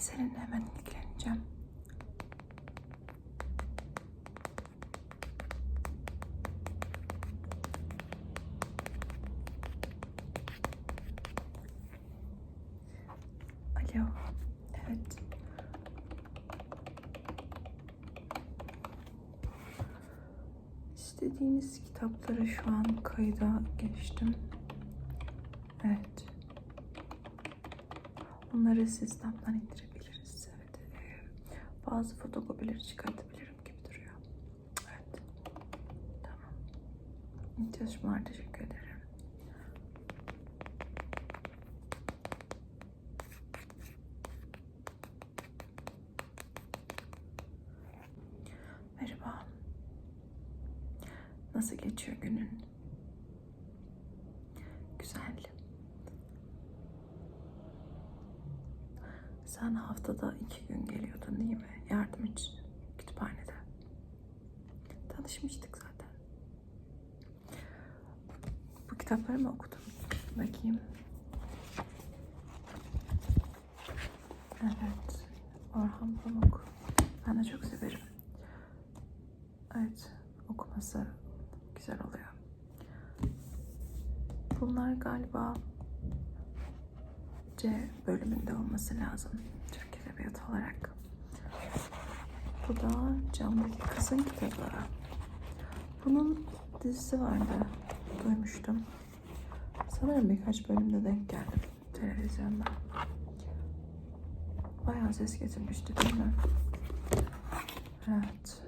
seninle hemen ilgileneceğim. Alo. Evet. İstediğiniz kitapları şu an kayda geçtim. Evet. Onları sistemden indirebiliriz. Bazı fotokopileri çıkartabilirim gibi duruyor. Evet. Tamam. İyi çalışmalar. Teşekkür ederim. Merhaba. Nasıl geçiyor günün? Güzel. Sen haftada iki gün geliyordun değil mi? Yardım için kütüphanede. Tanışmıştık zaten. Bu kitapları mı okudun? Bakayım. Evet. Orhan Pamuk. Ben de çok severim. Evet. Okuması güzel oluyor. Bunlar galiba C bölümünde olması lazım. Türk Edebiyatı olarak. Bu da Camdaki Kızın kitabı. Bunun dizisi vardı. Duymuştum. Sanırım birkaç bölümde denk geldim televizyonda. Bayağı ses getirmişti değil mi? Evet.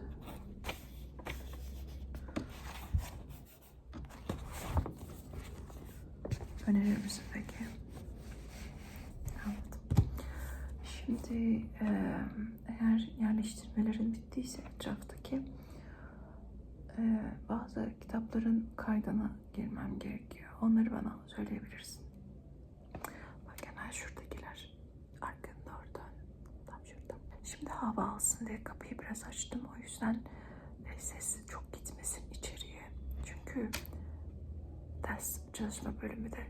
Önerir misin peki? Anladım. Şimdi eee, eğer yerleştirmelerin bittiyse etraftaki eee, bazı kitapların kaydına girmem gerekiyor. Onları bana söyleyebilirsin. Bak hemen şuradakiler. Arkanda orada. Tam şurada. Şimdi hava alsın diye kapıyı biraz açtım. O yüzden e, ses çok gitmesin içeriye. Çünkü ders çalışma bölümü de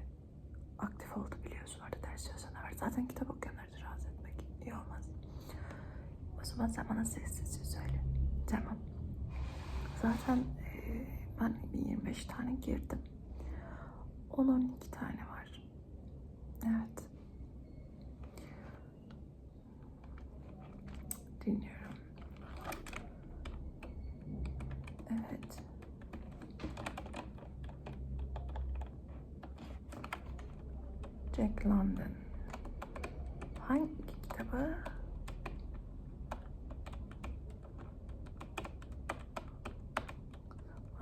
aktif oldu biliyorsun orada ders çalışanlar var. Zaten kitap okuyanları da rahatsız etmek iyi olmaz. O zaman sen bana sessizce söyle. Tamam. Zaten e, ben bir 25 tane girdim. 10-12 tane var. Evet. Dinliyorum. Evet. Jack London. Hangi kitabı?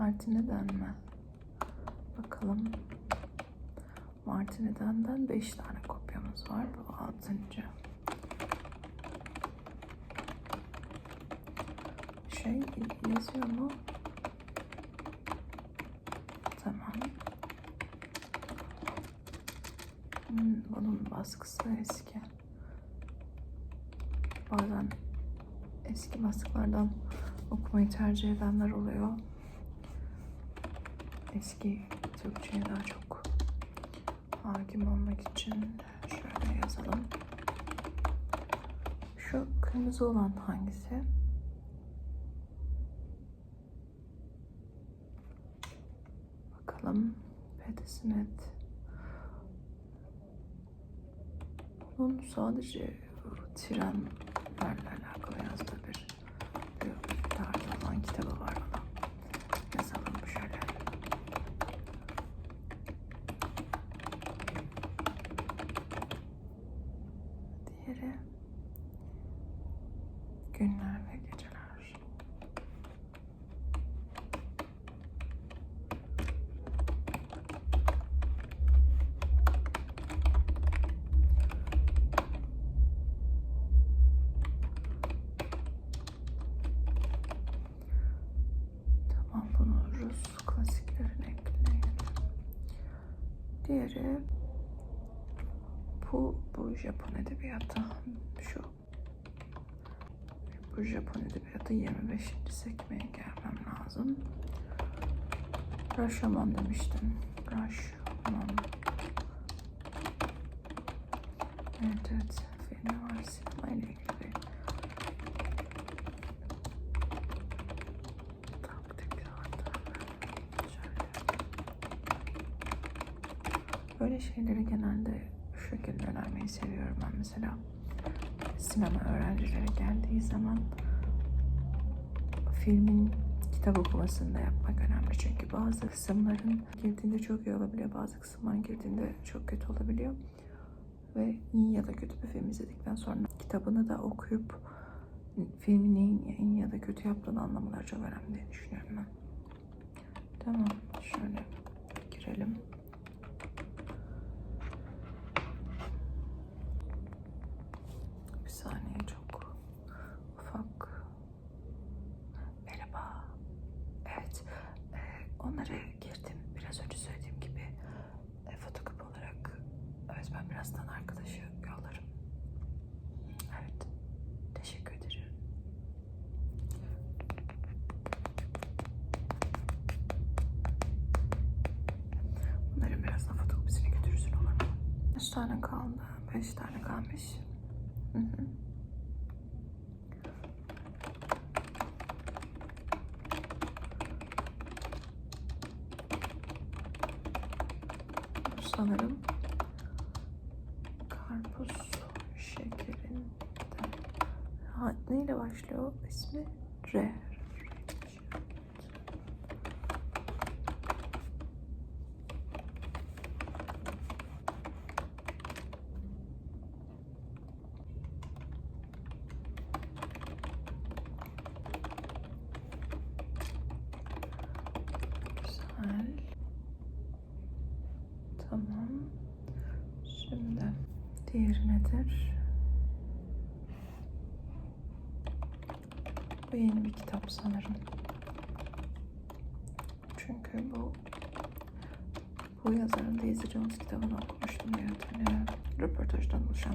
Martin'den mi? Bakalım. Martin'den 5 tane kopyamız var. Bu 6. Şey yazıyor mu? Tamam. Hmm, bunun baskısı eski. Bazen eski baskılardan okumayı tercih edenler oluyor. Eski Türkçe'ye daha çok hakim olmak için şöyle yazalım. Şu kırmızı olan hangisi? Bakalım. Pedisinet. Bunun sadece trenlerle alakalı yazdığı bir, bir tarzı olan kitabı var ona. Yazalım şöyle. Diğeri günler ve geceler. Tamam bunu Rus klasiklerine ekleyelim. Diğeri bu, bu Japon edebiyatı. Şu. Bu Japon edebiyatı 25. sekmeye gelmem lazım. Rashomon demiştim. Rashomon. Evet evet. ne var? Sinema ile ilgili. Böyle şeyleri genelde şu şekilde önermeyi seviyorum ben mesela. Sinema öğrencileri geldiği zaman filmin kitap okumasını da yapmak önemli. Çünkü bazı kısımların girdiğinde çok iyi olabiliyor. Bazı kısımların girdiğinde çok kötü olabiliyor. Ve iyi ya da kötü bir film izledikten sonra kitabını da okuyup filmin neyin iyi ya da kötü yaptığını anlamaları çok önemli diye düşünüyorum ben. Tamam. Şöyle girelim. Bir saniye çok ufak. Merhaba. Evet. e, onları girdim. Biraz önce söylediğim gibi e, fotokopi olarak öğretmen birazdan arkadaşı yollarım. Evet. Teşekkür ederim. Bunların birazdan fotokopisini götürürsün olur mu? Kaç tane kaldı? Beş tane kalmış. Hı hı. Sanırım karpuz şekerinde. Neyle başlıyor ismi? R. Güzel. Tamam. Şimdi diğeri nedir? Bu yeni bir kitap sanırım. Çünkü bu bu yazarın Daisy Jones kitabını okumuştum diye hatırlıyorum. Röportajdan oluşan.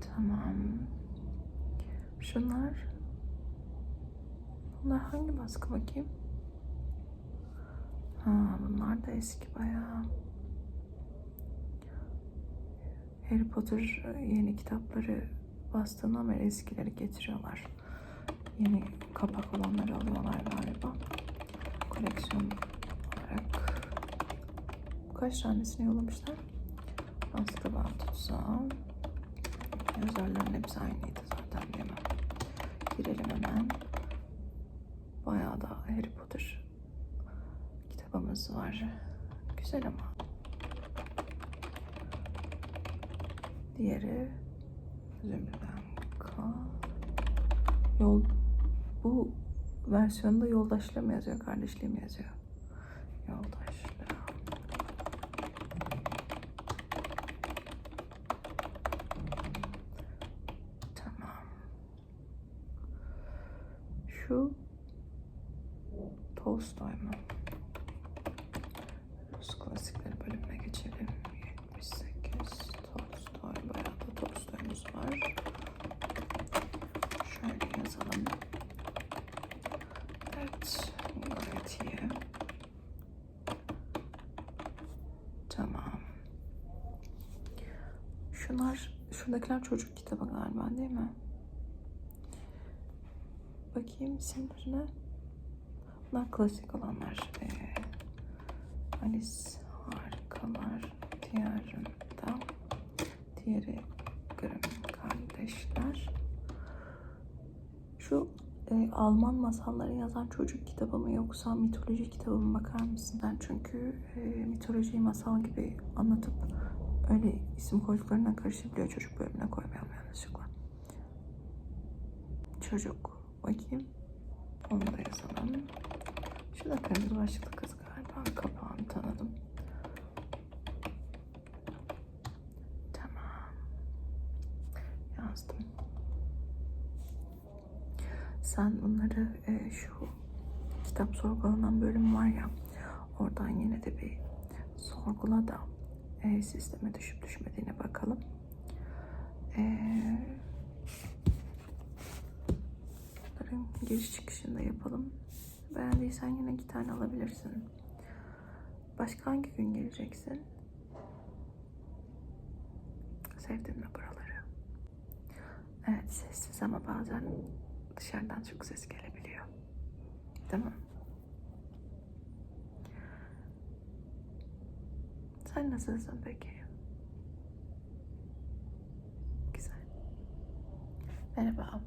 Tamam. Şunlar. Bunlar hangi baskı bakayım? Ha, bunlar da eski bayağı. Harry Potter yeni kitapları bastığında ama eskileri getiriyorlar. Yeni kapak olanları alıyorlar galiba. Koleksiyon olarak. Kaç tanesini yollamışlar? Azkaban tutsam. Yazarların hepsi aynıydı zaten mi? Girelim hemen. Bayağı da Harry Potter kitabımız var. Güzel ama. Diğeri Zümrüden Ka. Yol bu versiyonda yoldaşlığı mı yazıyor, kardeşliği mi yazıyor? Yoldaşlığı. Tamam. Şu Tolstoy mu? Rus klasikleri bölümüne geçelim. 78 Tolstoy. Bayağı da Tolstoy'umuz var. Şöyle yazalım. Evet. Gayet iyi. Tamam. Şunlar, şuradakiler çocuk kitabı galiba değil mi? Bakayım isimlerine. Bunlar klasik olanlar. Ee, Alice Harikalar Diyarında. Diğeri Grimm kardeşler. Şu e, Alman masalları yazan çocuk kitabı mı yoksa mitoloji kitabı mı bakar mısın? Ben çünkü e, mitolojiyi masal gibi anlatıp öyle isim koyduklarına karışabiliyor çocuk bölümüne koymayalım yanlışlıkla. Çocuk. Bakayım. Onu da yazalım. Şu da kırmızı başlıklı kız galiba. Kapağını tanıdım. Tamam. Yazdım. Sen bunları e, şu kitap sorgulanan bölüm var ya oradan yine de bir sorgula da e, sisteme düşüp düşmediğine bakalım. E, giriş çıkışında yapalım. Beğendiysen yine iki tane alabilirsin. Başka hangi gün geleceksin? Sevdin mi buraları? Evet sessiz ama bazen dışarıdan çok ses gelebiliyor. Değil mi? Sen nasılsın peki? Güzel. Merhaba.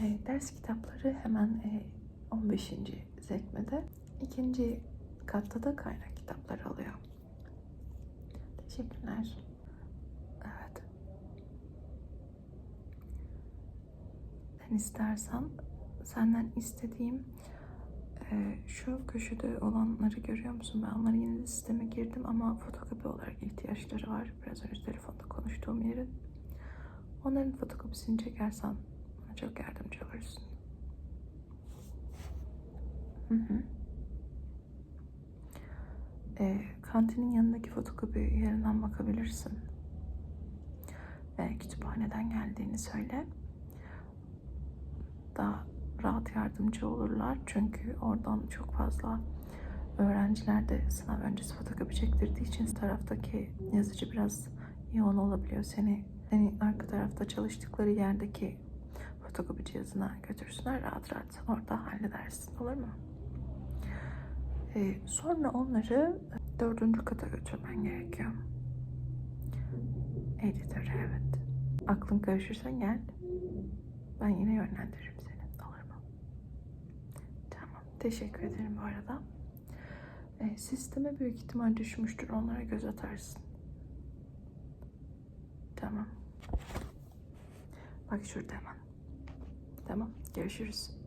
E, ders kitapları hemen e, 15. sekmede. ikinci katta da kaynak kitapları alıyor. Teşekkürler. Evet. Ben istersen senden istediğim e, şu köşede olanları görüyor musun? Ben onları yine de sisteme girdim ama fotokopi olarak ihtiyaçları var. Biraz önce telefonda konuştuğum yerin. Onların fotokopisini çekersen bana çok yardımcı olursun. Hı hı. E, kantinin yanındaki fotokopi yerinden bakabilirsin. Ve kütüphaneden geldiğini söyle. Daha rahat yardımcı olurlar. Çünkü oradan çok fazla öğrenciler de sınav öncesi fotokopi çektirdiği için taraftaki yazıcı biraz yoğun olabiliyor. Seni, seni arka tarafta çalıştıkları yerdeki fotokopi cihazına götürsünler. Rahat rahat orada halledersin. Olur mu? Ee, sonra onları dördüncü kata götürmen gerekiyor. Editöre evet. Aklın karışırsa gel. Ben yine yönlendiririm seni. Teşekkür ederim bu arada. Ee, sisteme büyük ihtimal düşmüştür. Onlara göz atarsın. Tamam. Bak şurada hemen. Tamam. Görüşürüz.